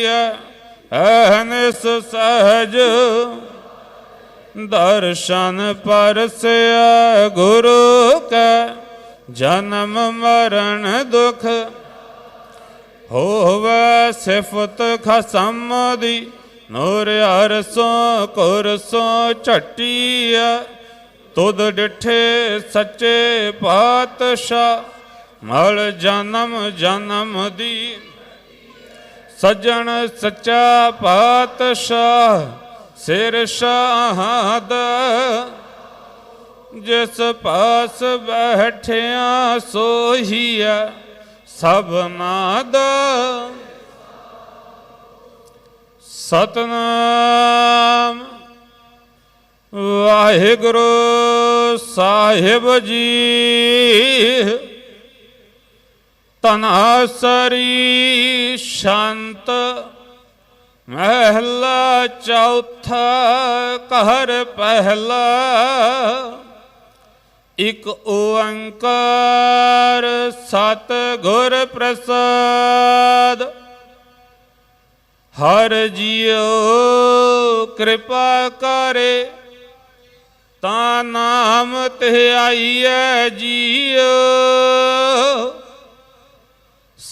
ਆਈਐ ਅਹਨਿਸ ਸਹਜ ਦਰਸ਼ਨ ਪਰਸਿਆ ਗੁਰੂ ਕੈ, ਜਨਮ ਮਰਨ ਦੁਖ ਹੋਵੇ ਸਿਫਤ ਖਸਮ ਦੀ, ਨੂਰ ਅਰਸੋਂ ਕੁਰਸੋਂ ਝਟੀਆ ਤੁਧ ਡਿਠੇ ਸੱਚੇ ਪਾਤਸ਼ਾਹ, ਮਲ ਜਨਮ ਜਨਮ ਦੀ ਸੱਜਣ ਸੱਚਾ ਪਾਤਸ਼ਾਹ ਸਿਰ ਸ਼ਾਹਦ, ਜਿਸ ਪਾਸ ਬੈਠਿਆ ਸੋਹੀਆ ਸਭਨਾ ਦਾ ਸਤਨਾਮ ਵਾਹਿਗੁਰੂ ਸਾਹਿਬ ਜੀ। ਤਨਾਸਰੀ ਸ਼ਾਂਤ ਮਹਿਲਾ ਚੌਥਾ ਘਰ ਪਹਿਲਾ ਇਕ ਓੰਕਾਰ ਸਤ ਗੁਰ ਪ੍ਰਸਾਦ। ਹਰ ਜੀਉ ਕਿਰਪਾ ਕਰੇ, ਤਾਂ ਨਾਮ ਤੇ ਆਈਐ ਜੀਉ।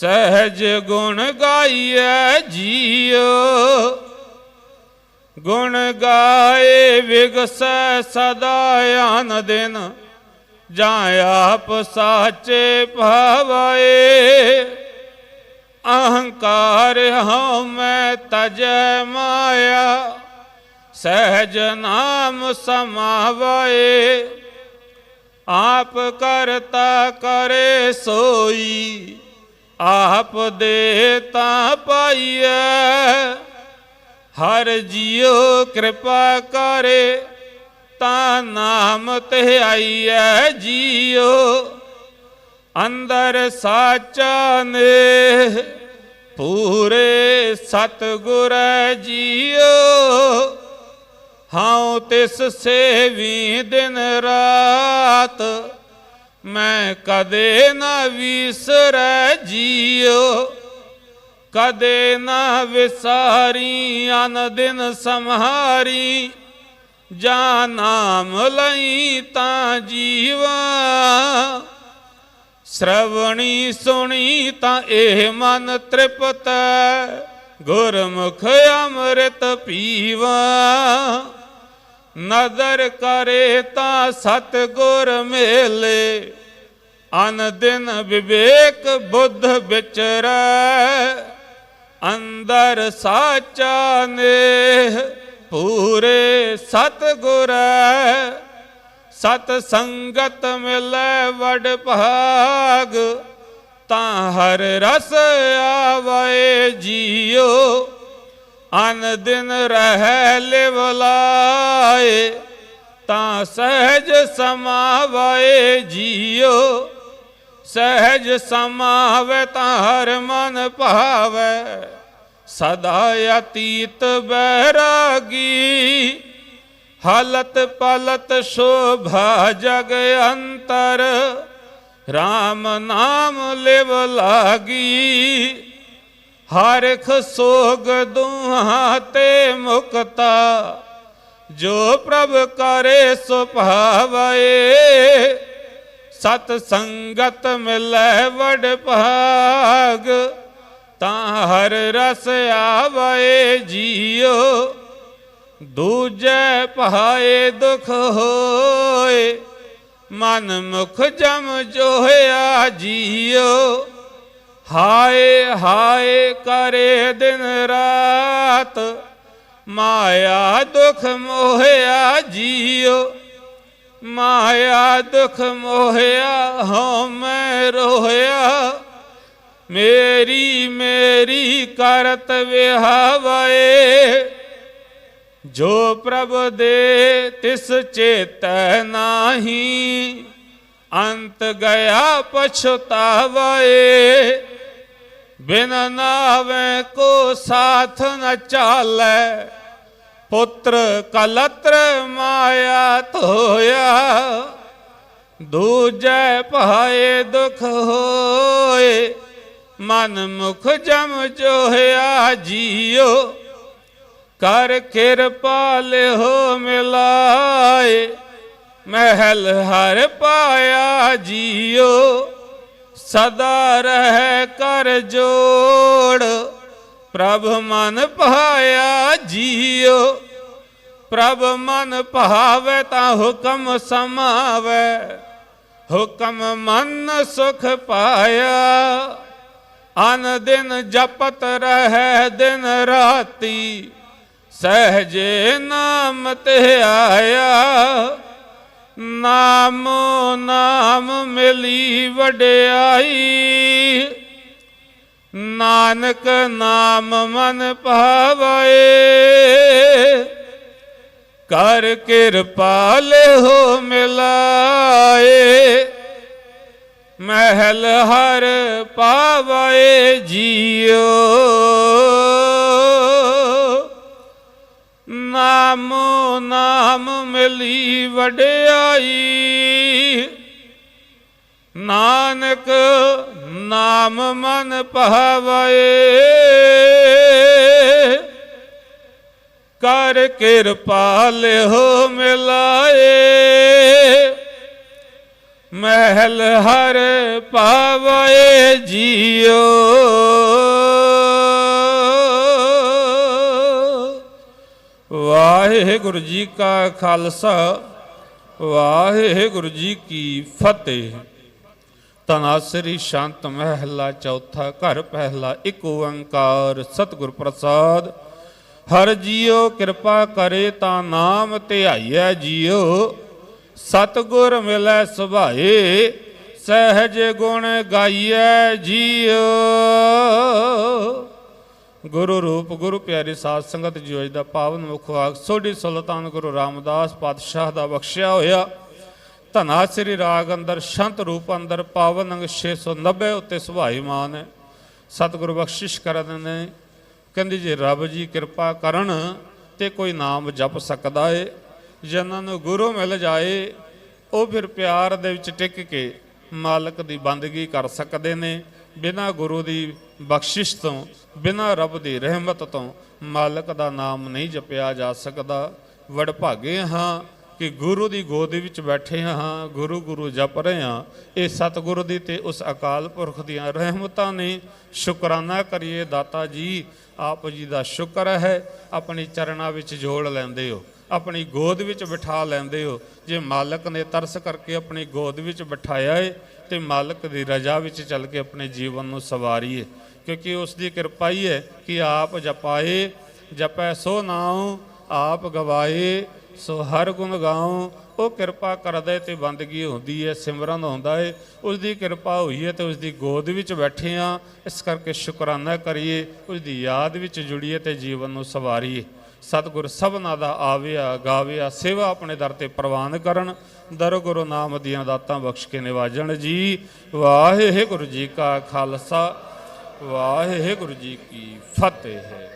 ਸਹਿਜ ਗੁਣ ਗਾਈਐ ਜੀਉ। ਗੁਣ ਗਾਏ ਵਿਗਸੈ ਸਦਾ ਆਨ ਦਿਨ ਜਾਂ ਆਪ ਸਾਚੇ ਭਾਵਾਏ ਅਹੰਕਾਰ ਹਉ ਮੈਂ ਤਜੈ ਮਾਇਆ, ਸਹਿਜ ਨਾਮ ਸਮਾਵਏ ਆਪ ਕਰਤਾ ਕਰੇ ਸੋਈ ਆਪ ਦੇ ਤਾਂ ਪਾਈਐ। ਹਰ ਜੀਉ ਕਿਰਪਾ ਕਰੇ, ਤਾਂ ਨਾਮ ਤੇ ਆਈਐ ਜੀਉ। ਅੰਦਰ ਸਾਚਾ ਨੇ ਪੂਰੇ ਸਤਗੁਰ ਜੀਉ। ਹਉ ਤਿਸ ਸੇਵੀ ਦਿਨ ਰਾਤ ਮੈਂ ਕਦੇ ਨਾ ਵਿਸਰੈ ਜੀਉ ਕਦੇ ਨਾ ਵਿਸਾਰੀ, ਅਨ ਦਿਨ ਸੰਹਾਰੀ, ਜਾਂ ਨਾਮ ਲਈ ਤਾਂ ਜੀਵਾ। ਸ਼ਰਵਣੀ ਸੁਣੀ ਤਾਂ ਇਹ ਮਨ ਤ੍ਰਿਪਤ, ਗੁਰਮੁਖ ਅੰਮ੍ਰਿਤ ਪੀਵਾ। ਨਦਰ ਕਰੇ ਤਾਂ ਸਤ ਗੁਰ ਮੇਲੇ। ਅਨ ਦਿਨ ਵਿਵੇਕ ਬੁੱਧ ਵਿਚਰੈ। ਅੰਦਰ ਸਾਚਾ ਨੇ ਪੂਰੇ ਸਤ ਗੁਰੈ ਸਤ ਸੰਗਤ ਮਿਲੈ ਵਡ ਭਾਗ। ਤਾਂ ਹਰ ਰਸ ਆਵੇ ਜੀਓ। ਅਨ ਦਿਨ ਰਹਿ ਲਿਵਲਾਏ ਤਾਂ ਸਹਿਜ ਸਮਾਵੇ ਜੀਓ। ਸਹਿਜ ਸਮਾਵੇ ਤਾਂ ਹਰ ਮਨ ਭਾਵੇ, ਸਦਾ ਅਤੀਤ ਬੈਰਾਗੀ। ਹਲਤ ਪਲਤ ਸ਼ੋਭਾ ਜਗ ਅੰਤਰ RAM ਨਾਮ ਲਿਵ ਲਾਗੀ। ਹਰਖ ਸੋਗ ਦੁਹਾ ਤੇ ਮੁਕਤਾ, ਜੋ ਪ੍ਰਭ ਕਰੇ ਸੁਭਾਵਏ ਸਤ ਸੰਗਤ ਮਿਲੈ ਵਡ ਭਾਗ, ਤਾਂ ਹਰ ਰਸ ਆਵੇ ਜੀਓ। ਦੂਜੈ ਪਹਾਏ ਦੁਖ ਹੋਏ, ਮਨ ਮੁਖ ਜਮ ਜੋਇਆ ਜੀਓ। ਹਾਏ ਹਾਏ ਕਰੇ ਦਿਨ ਰਾਤ ਮਾਇਆ ਦੁਖ ਮੋਹਿਆ ਜੀਉ ਮਾਇਆ ਦੁਖ ਮੋਹਿਆ ਹਉ ਮੈਂ ਰੋਇਆ ਮੇਰੀ ਮੇਰੀ ਕਰਤ ਵਿਹਾਵੇ ਜੋ ਪ੍ਰਭ ਦੇ ਤਿਸ ਚੇਤੈ ਨਾਹੀ ਅੰਤ ਗਿਆ ਪਛਤਾਵੇ ਬਿਨ ਨਾਵੇਂ ਕੋ ਸਾਥ ਨ ਚਾਲੈ। ਪੁੱਤਰ ਕਲਤਰ ਮਾਇਆ ਧੋਇਆ। ਦੂਜੈ ਭਾਏ ਦੁਖ ਹੋਏ। ਮਨ ਮੁਖ ਜਮ ਜੋਹਿਆ ਜੀਓ। ਕਰ ਕਿਰਪਾ ਲਿਓ ਮਿਲਾਏ। ਮਹਿਲ ਹਰ ਪਾਇਆ ਜੀਓ। ਸਦਾ ਰਹਿ ਕਰ ਜੋੜ। ਪ੍ਰਭ ਮਨ ਪਾਇਆ ਜੀਓ। ਪ੍ਰਭ ਮਨ ਭਾਵੇ ਤਾਂ ਹੁਕਮ ਸਮਾਵੇ। ਹੁਕਮ ਮਨ ਸੁਖ ਪਾਇਆ। ਅਨ ਦਿਨ ਜਪਤ ਰਹਿ ਦਿਨ ਰਾਤੀ। ਸਹਜੇ ਨਾਮ ਤੇ ਆਇਆ। ਨਾਮ ਨਾਮ ਮਿਲੀ ਵਡਿਆਈ। ਨਾਨਕ ਨਾਮ ਮਨ ਭਾਵੇ। ਕਰ ਕਿਰਪਾਲ ਹੋ ਮਿਲਾਏ। ਮਹਿਲ ਹਰ ਪਾਵੇ ਜੀਓ। ਨਾਮ ਨਾਮ ਮਿਲੀ ਵਡਿਆਈ। ਨਾਨਕ ਨਾਮ ਮਨ ਭਾਵੇ। ਕਰ ਕਿਰਪਾ ਲਿਓ ਮਿਲਾਏ। ਮਹਿਲ ਹਰ ਪਾਵੇ ਜੀਓ। ਵਾਹਿਗੁਰੂ ਜੀ ਕਾ ਖਾਲਸਾ, ਵਾਹਿਗੁਰੂ ਜੀ ਕੀ ਫਤਿਹ। ਤਨਾਸਰੀ ਸ਼ਾਂਤ ਮਹਿਲਾ, ਚੌਥਾ ਘਰ ਪਹਿਲਾ, ਇੱਕ ਓੰਕਾਰ ਸਤਿਗੁਰ ਪ੍ਰਸਾਦ। ਹਰ ਜੀਓ ਕਿਰਪਾ ਕਰੇ ਤਾਂ ਨਾਮ ਧਿਆਈਐ ਜੀਓ। ਸਤਿਗੁਰ ਮਿਲੈ ਸੁਭਾਏ, ਸਹਿਜ ਗੁਣ ਗਾਈਐ ਜੀਓ। ਗੁਰੂ ਰੂਪ, ਗੁਰੂ ਪਿਆਰੀ ਸਾਧ ਸੰਗਤ ਜੀਓ ਜੀ ਦਾ ਪਾਵਨ ਮੁਖ ਵਾਕ ਸੋਢੀ ਸੁਲਤਾਨ ਗੁਰੂ ਰਾਮਦਾਸ ਪਾਤਸ਼ਾਹ ਦਾ ਬਖਸ਼ਿਆ ਹੋਇਆ। ਧਨਾ ਸ੍ਰੀ ਰਾਗ ਅੰਦਰ, ਸ਼ੰਤ ਰੂਪ ਅੰਦਰ, ਪਾਵਨ ਅੰਗ 690 ਉੱਤੇ ਸੁਭਾਈਮਾਨ ਹੈ। ਸਤਿਗੁਰੂ ਬਖਸ਼ਿਸ਼ ਕਰਨ ਨੇ, ਕਹਿੰਦੀ ਜੇ, ਰੱਬ ਜੀ ਕਿਰਪਾ ਕਰਨ ਤੇ ਕੋਈ ਨਾਮ ਜਪ ਸਕਦਾ ਏ। ਜਿਨ੍ਹਾਂ ਨੂੰ ਗੁਰੂ ਮਿਲ ਜਾਏ, ਉਹ ਫਿਰ ਪਿਆਰ ਦੇ ਵਿੱਚ ਟਿਕ ਕੇ ਮਾਲਕ ਦੀ ਬੰਦਗੀ ਕਰ ਸਕਦੇ ਨੇ। ਬਿਨਾਂ ਗੁਰੂ ਦੀ ਬਖਸ਼ਿਸ਼ ਤੋਂ, ਬਿਨਾਂ ਰੱਬ ਦੀ ਰਹਿਮਤ ਤੋਂ ਮਾਲਕ ਦਾ ਨਾਮ ਨਹੀਂ ਜਪਿਆ ਜਾ ਸਕਦਾ। ਵਡਭਾਗੇ ਹਾਂ ਕਿ ਗੁਰੂ ਦੀ ਗੋਦ ਵਿੱਚ ਬੈਠੇ ਹਾਂ, ਗੁਰੂ ਗੁਰੂ ਜਪ ਰਹੇ ਹਾਂ। ਇਹ ਸਤਿਗੁਰੂ ਦੀ ਤੇ ਉਸ ਅਕਾਲ ਪੁਰਖ ਦੀਆਂ ਰਹਿਮਤਾਂ ਨੇ। ਸ਼ੁਕਰਾਨਾ ਕਰੀਏ ਦਾਤਾ ਜੀ, ਆਪ ਜੀ ਦਾ ਸ਼ੁਕਰ ਹੈ, ਆਪਣੇ ਚਰਨਾਂ ਵਿੱਚ ਜੋੜ ਲੈਂਦੇ ਹੋ, ਆਪਣੀ ਗੋਦ ਵਿੱਚ ਬਿਠਾ ਲੈਂਦੇ ਹੋ। ਜੇ ਮਾਲਕ ਨੇ ਤਰਸ ਕਰਕੇ ਆਪਣੀ ਗੋਦ ਵਿੱਚ ਬਿਠਾਇਆ ਏ, ਤੇ ਮਾਲਕ ਦੀ ਰਜ਼ਾ ਵਿੱਚ ਚੱਲ ਕੇ ਆਪਣੇ ਜੀਵਨ ਨੂੰ ਸਵਾਰੀਏ। ਕਿਉਂਕਿ ਉਸ ਦੀ ਕਿਰਪਾ ਹੀ ਹੈ ਕਿ ਆਪ ਜਪਾਏ, ਜਪੈ ਸੋ ਨਾਉ, ਆਪ ਗਵਾਏ, ਸੋ ਹਰ ਗੁਣ ਗਾਉ। ਉਹ ਕਿਰਪਾ ਕਰਦਾ ਤੇ ਬੰਦਗੀ ਹੁੰਦੀ ਹੈ, ਸਿਮਰਨ ਹੁੰਦਾ ਹੈ। ਉਸ ਦੀ ਕਿਰਪਾ ਹੋਈ ਹੈ ਤੇ ਉਸ ਦੀ ਗੋਦ ਵਿੱਚ ਬੈਠੇ ਆ ਇਸ ਕਰਕੇ ਸ਼ੁਕਰਾਨਾ ਕਰੀਏ ਉਸ ਦੀ ਯਾਦ ਵਿੱਚ ਜੁੜੀਏ ਤੇ ਜੀਵਨ ਨੂੰ ਸਵਾਰੀਏ। ਸਤਿਗੁਰ ਸਭਨਾ ਦਾ ਆਵਿਆ, ਗਾਵਿਆ, ਸੇਵਾ ਆਪਣੇ ਦਰ ਤੇ ਪ੍ਰਵਾਨ ਕਰਨ। ਦਰ ਗੁਰੂ ਨਾਮ ਦੀਆਂ ਦਾਤਾਂ ਬਖਸ਼ ਕੇ ਨਿਵਾਜਣ ਜੀ। ਵਾਹਿਗੁਰੂ ਜੀ ਕਾ ਖਾਲਸਾ। ਵਾਹਿਗੁਰੂ ਜੀ ਕੀ ਫਤਿਹ। ਹੈ